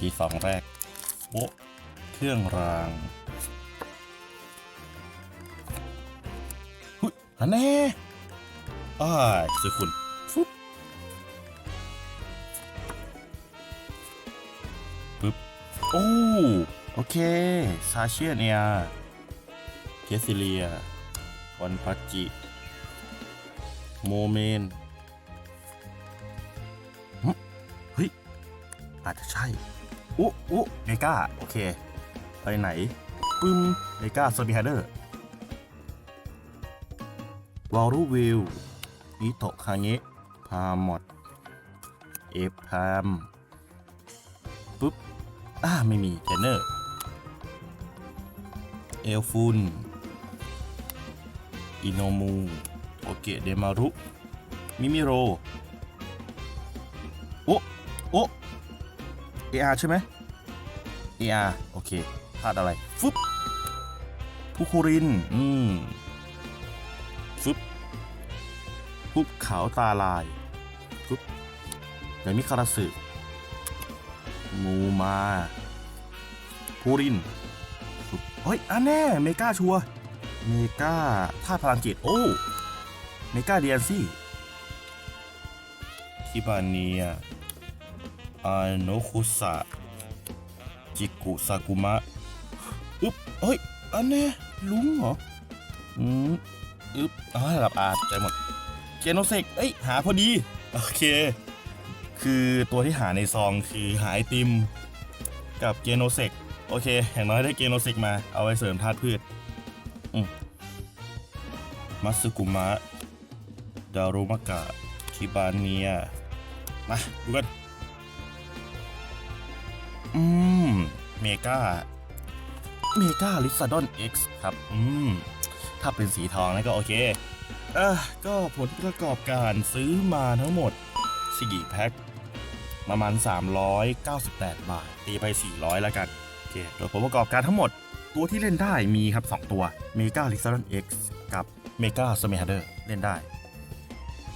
ทีสองแรกโป๊ะเครื่องรางหุ้ยอันแน่อ้ายซื้อคุณฟุ๊บปึ๊บ โอ้ โอเค ซาเชียเนียเคซิเลียวันพัจจิ โมเมน อาจจะใช่อุ๊อุ๊เมกาโอเค ไปไหน ปึ้มเมกาโซนิฮเดอร์วอลรูวิลอิโตะคาเงะพามอดเอฟพามปุ๊บอ่าไม่มีเทรนเนอร์ เอลฟุนอิโนมูโอเกะเดมารุ มิมิโร โอ้โอ้ เออาใช่ไหมเออาโอเคพลาดอะไรฟึบพุคุริน อืมฟึบปุ๊บขาวตาลายฟึบเดี๋ยวมิคาราสึมูมาพูรินฟึบเฮ้ยอันแน่ เมกาชัว เมกาท่าตุพลังจิต โอ้ เมกาเดียนซี่คิบาเนีย อาโนคุสะจิกุซากุมะอึ๊บเฮ้ย อันแน่ลุงเหรอ อืมอึ๊บอ๋อหลับอาใจหมด เจโนเซกเอ้ย หาพอดี โอเค คือตัวที่หาในซองคือหาไอติม กับเจโนเซกโอเค อย่างน้อยได้เจโนเซกมาเอาไว้เสริมธาตุพืชอืมมัสึกุมะ ดารุมากะ คิบาเนีย มา ดูกัน อืม เมกาเมกาลิซาดอน X ครับ อืม ถ้าเป็นสีทองนั่ก็โอเคเอะก็ผลประกอบการซื้อมาทั้งหมด4แพ็คประมาณ 398 บาท ตีไป 400 แล้วกัน โอเค โดยผลประกอบการทั้งหมด ตัวที่เล่นได้มีครับ 2 ตัว Mega l i x a r o n X กับ Mega s m e h a d e r เล่นได้